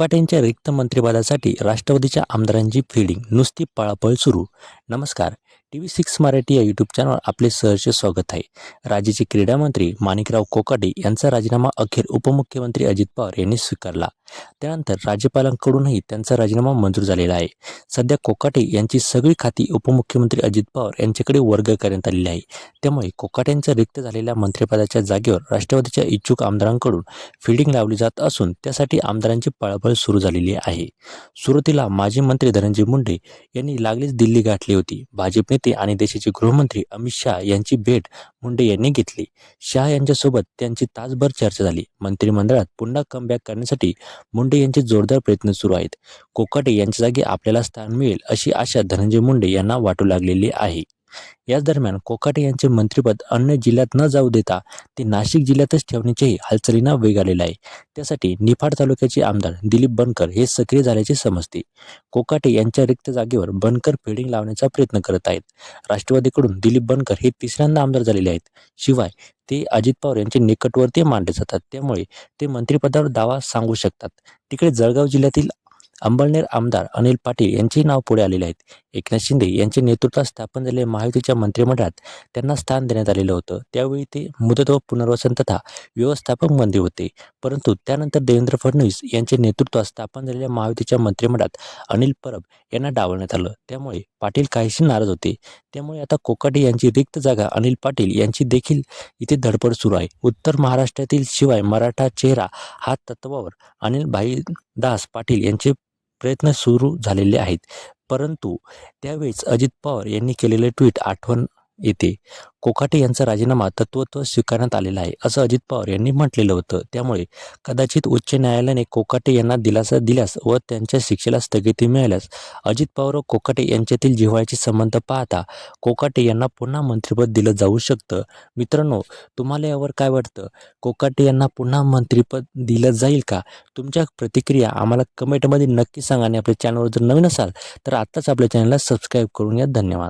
कोकाटेंच्या रिक्त मंत्रिपदासाठी राष्ट्रवादीच्या आमदारांची फिल्डिंग नुसती पळापळ सुरू. नमस्कार. टी व्ही सिक्स मराठी या यूट्यूब चॅनलवर आपले सहर्ष स्वागत आहे. राज्याचे क्रीडा मंत्री माणिकराव कोकाटे यांचा राजीनामा अखेर उपमुख्यमंत्री अजित पवार यांनी स्वीकारला. त्यानंतर राज्यपालांकडूनही त्यांचा राजीनामा मंजूर झालेला आहे. सध्या कोकाटे यांची सगळी खाती उपमुख्यमंत्री अजित पवार यांच्याकडे वर्ग करण्यात आलेली आहे. त्यामुळे कोकाटेंच्या रिक्त झालेल्या मंत्रिपदाच्या जागेवर राष्ट्रवादीच्या इच्छुक आमदारांकडून फिल्डिंग लावली जात असून त्यासाठी आमदारांची पळापळ सुरू झालेली आहे. सुरुवातीला माजी मंत्री धनंजय मुंडे यांनी लागलीच दिल्ली गाठली होती. भाजप नेते आणि देशाचे गृहमंत्री अमित शहा यांची भेट मुंडे यांनी घेतली. शहा यांच्यासोबत त्यांची तासभर चर्चा झाली. मंत्रिमंडळात पुन्हा कमबॅक करण्यासाठी मुंडे यांचे जोरदार प्रयत्न सुरू आहेत. कोकाटे यांच्या जागी आपल्याला स्थान मिळेल अशी आशा धनंजय मुंडे यांना वाटू लागलेली आहे. याच दरम्यान कोकाटे यांचे मंत्रिपद अन्य जिल्ह्यात न जाऊ देता ते नाशिक जिल्ह्यातच ठेवण्याच्याही हालचालींना वेग आलेला आहे. त्यासाठी निफाड तालुक्याचे आमदार दिलीप बनकर हे सक्रिय झाल्याचे समजते. कोकाटे यांच्या रिक्त जागेवर बनकर फिल्डिंग लावण्याचा प्रयत्न करत आहेत. राष्ट्रवादीकडून दिलीप बनकर हे तिसऱ्यांदा आमदार झालेले आहेत. शिवाय ते अजित पवार यांचे निकटवर्तीय मानले जातात. त्यामुळे ते मंत्रिपदावर दावा सांगू शकतात. तिकडे जळगाव जिल्ह्यातील अंबळनेर आमदार अनिल पाटील यांचे नाव पुढे आलेले आहेत. एकनाथ शिंदे यांच्या नेतृत्वात स्थापन झालेल्या महायुतीच्या मंत्रिमंडळात त्यांना स्थान देण्यात आलेलं होतं. त्यावेळी ते मुदत व पुनर्वसन तथा व्यवस्थापक मंत्री होते. परंतु त्यानंतर देवेंद्र फडणवीस यांच्या नेतृत्वात स्थापन झालेल्या महायुतीच्या मंत्रिमंडळात अनिल परब यांना डावलण्यात आलं. त्यामुळे पाटील काहीशी नाराज होते. त्यामुळे आता कोकाटे यांची रिक्त जागा अनिल पाटील यांची देखील इथे धडपड सुरू आहे. उत्तर महाराष्ट्रातील शिवाय मराठा चेहरा हा तत्वावर अनिल भाई दास पाटील यांचे प्रयत्न सुरू झालेले आहेत. परंतु त्यावेळेस अजित पवार यांनी केलेले ट्विट आठवण येते. कोकाटे यांचा राजीनामा तत्वत्व स्वीकारण्यात आलेला आहे असं अजित पवार यांनी म्हटलेलं होतं. त्यामुळे कदाचित उच्च न्यायालयाने कोकाटे यांना दिलासा दिल्यास व त्यांच्या शिक्षेला स्थगिती मिळाल्यास अजित पवार व कोकाटे यांच्यातील जिव्हाळ्याचे संबंध पाहता कोकाटे यांना पुन्हा मंत्रिपद दिलं जाऊ शकतं. मित्रांनो तुम्हाला यावर काय वाटतं? कोकाटे यांना पुन्हा मंत्रिपद दिलं जाईल का? तुमच्या प्रतिक्रिया आम्हाला कमेंटमध्ये नक्की सांगा आणि आपल्या चॅनलवर जर नवीन असाल तर आत्ताच आपल्या चॅनलला सबस्क्राईब करून या धन्यवाद.